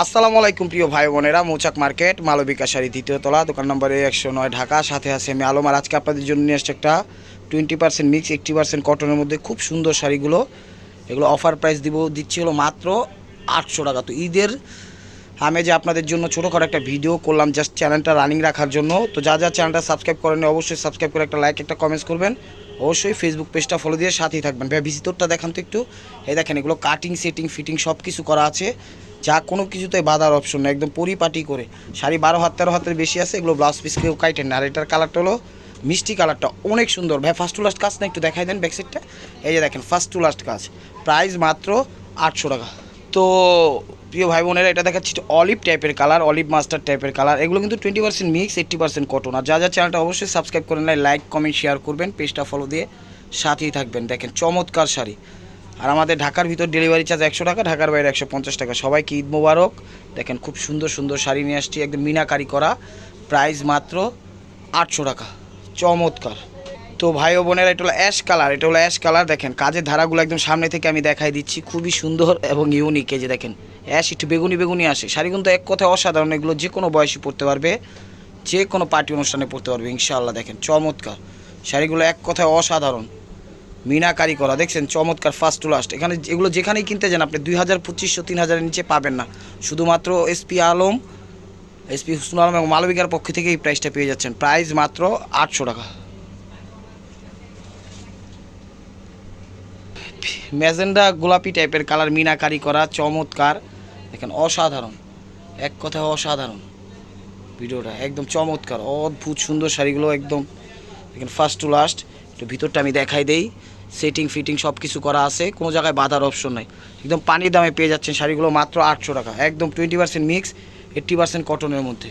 আসসালামু আলাইকুম প্রিয় ভাই বোনেরা, মৌচাক মার্কেট মালবিকা শাড়ি দ্বিতীয় তলা, দোকান নম্বর একশো নয় ঢাকা। সাথে আছে আমি আলম, আর আজকে আপনাদের জন্য নিয়ে আসছে একটা twenty percent mix eighty percent কটনের মধ্যে খুব সুন্দর শাড়িগুলো। এগুলো অফার প্রাইস দিব, দিচ্ছি হলো মাত্র আটশো টাকা। তো ঈদের আমি যে আপনাদের জন্য ছোটোখাটো একটা ভিডিও করলাম জাস্ট চ্যানেলটা রানিং রাখার জন্য। তো যা যা চ্যানেলটা সাবস্ক্রাইব করেন অবশ্যই সাবস্ক্রাইব করে একটা লাইক একটা কমেন্টস করবেন। অবশ্যই ফেসবুক পেজটা ফলো দিয়ে সাথেই থাকবেন। ভাই ভিজিটরটা দেখান তো একটু। এই দেখেন, এগুলো কাটিং সেটিং ফিটিং সব কিছু করা আছে। যা কোনো কিছুতে বাধার অপশন না একদম পরিপাটি করে। শাড়ি বারো হাত, তেরো হাতের বেশি আছে, এগুলো ব্লাউজ পিস কেউ কাইটেন না। আর এটার কালারটা হলো মিষ্টি কালারটা অনেক সুন্দর। ভাই ফার্স্ট টু লাস্ট কাজ না, একটু দেখাই দেন ব্যাকসাইডটা এই যে দেখেন ফার্স্ট টু লাস্ট কাজ। প্রাইস মাত্র আটশো টাকা। তো প্রিয় ভাই বোনেরা, এটা দেখাচ্ছি অলিভ টাইপের কালার অলিভ মাস্টার টাইপের কালার এগুলো কিন্তু twenty percent mix eighty percent cotton আর যা যা চ্যানেলটা অবশ্যই সাবস্ক্রাইব করে নেয় লাইক কমেন্ট শেয়ার করবেন। পেজটা ফলো দিয়ে সাথেই থাকবেন। দেখেন, চমৎকার শাড়ি। আর আমাদের ঢাকার ভিতর ডেলিভারি চার্জ একশো টাকা, ঢাকার বাইরে একশো পঞ্চাশ টাকা। সবাইকে ঈদ মোবারক? দেখেন খুব সুন্দর সুন্দর শাড়ি নিয়ে আসছি, একদম মিনাকারি করা। প্রাইস মাত্র আটশো টাকা। চমৎকার। তো ভাই ও বোনেরা, এটা হলো অ্যাশ কালার এটা হলো অ্যাশ কালার দেখেন, কাজের ধারাগুলো একদম সামনে থেকে আমি দেখাই দিচ্ছি। খুবই সুন্দর এবং ইউনিক এই যে দেখেন অ্যাশ একটু বেগুনি বেগুনি আসে। শাড়ি কিন্তু এক কথায় অসাধারণ, এগুলো যে কোনো বয়সী পড়তে পারবে, যে কোনো পার্টি অনুষ্ঠানে পড়তে পারবে, ইনশাআল্লাহ। দেখেন, চমৎকার। শাড়িগুলো এক কথায় অসাধারণ। মিনাকারি করা। দেখছেন, চমৎকার ফার্স্ট টু লাস্ট এখানে এগুলো যেখানেই কিনতে যান, আপনি দুই হাজার পঁচিশশো তিন হাজারের নিচে পাবেন না। শুধুমাত্র এসপি আলম এসপি হুসনুল আলম এবং মালবিকার পক্ষ থেকে এই প্রাইসটা পেয়ে যাচ্ছেন। প্রাইস মাত্র আটশো টাকা। ম্যাজেন্ডা গোলাপি টাইপের কালার মিনাকারি করা, চমৎকার। দেখেন, অসাধারণ। এক কথায় অসাধারণ। ভিডিওটা একদম চমৎকার, অদ্ভুত সুন্দর শাড়িগুলো একদম। দেখেন ফার্স্ট টু লাস্ট একটু ভিতরটা আমি দেখাই দেই। সেটিং ফিটিং সব কিছু করা আছে। কোনো জায়গায় বাধার অপশন নাই। একদম পানির দামে পেয়ে যাচ্ছেন শাড়িগুলো মাত্র আটশো টাকা। একদম twenty percent mix eighty percent কটনের মধ্যে।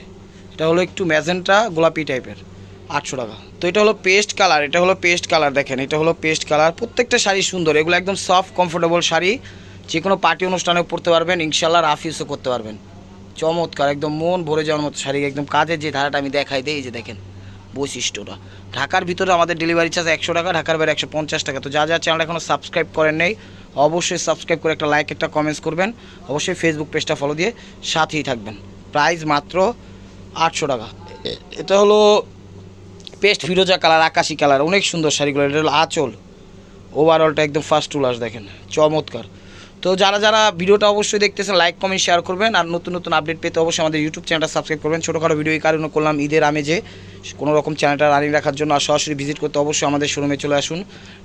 এটা হলো একটু ম্যাজেন্টা গোলাপি টাইপের, আটশো টাকা। তো এটা হলো পেস্ট কালার এটা হলো পেস্ট কালার দেখেন, এটা হলো পেস্ট কালার প্রত্যেকটা শাড়ি সুন্দর, এগুলো একদম সফট কমফোর্টেবল শাড়ি। যে কোনো পার্টি অনুষ্ঠানেও পরতে পারবেন ইনশাল্লাহ রাফিউসও করতে পারবেন। চমৎকার, একদম মন ভরে যাওয়ার মতো শাড়ি, একদম কাজের যে ধারাটা আমি দেখাই দিই, এই যে দেখেন। বৈশিষ্ট্যটা। ঢাকার ভিতরে আমাদের ডেলিভারি চার্জ একশো টাকা, ঢাকার বাইরে একশো পঞ্চাশ টাকা। তো যা যা চ্যানেল এখনও সাবস্ক্রাইব করেন নেই, অবশ্যই সাবস্ক্রাইব করে একটা লাইক একটা কমেন্টস করবেন। অবশ্যই ফেসবুক পেজটা ফলো দিয়ে সাথেই থাকবেন। প্রাইস মাত্র আটশো টাকা। এটা হলো পেস্ট ফিরোজা কালার, আকাশি কালার। অনেক সুন্দর শাড়িগুলো। এটা হলো আঁচল। ওভারঅলটা একদম ফার্স্ট টু লাস্ট দেখেন। চমৎকার। তো যারা যারা ভিডিওটা অবশ্যই দেখতেছেন লাইক কমেন্ট শেয়ার করবেন। আর নতুন নতুন আপডেট পেতে অবশ্যই আমাদের ইউটিউব চ্যানেলটা সাবস্ক্রাইব করবেন। ছোটোখাটো ভিডিও এই কারণে করলাম ঈদের আমেজে। কোনো রকম চ্যানেলটা রানিং রাখার জন্য আর সরাসরি ভিজিট করতে অবশ্যই আমাদের শোরুমে চলে আসুন।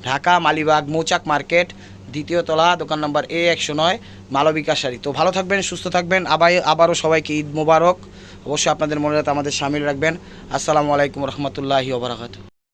ঢাকা মালিবাগ মৌচাক মার্কেট, দ্বিতীয় তলা, দোকান নাম্বার এ একশো নয়, মালবিকা শাড়ি। তো ভালো থাকবেন, সুস্থ থাকবেন। আবার আবারও সবাইকে ঈদ মোবারক। অবশ্যই আপনাদের মনে রাখতে আমাদের সামিল রাখবেন। আসসালামু আলাইকুম রহমতুল্লাহি ওবরাকাতু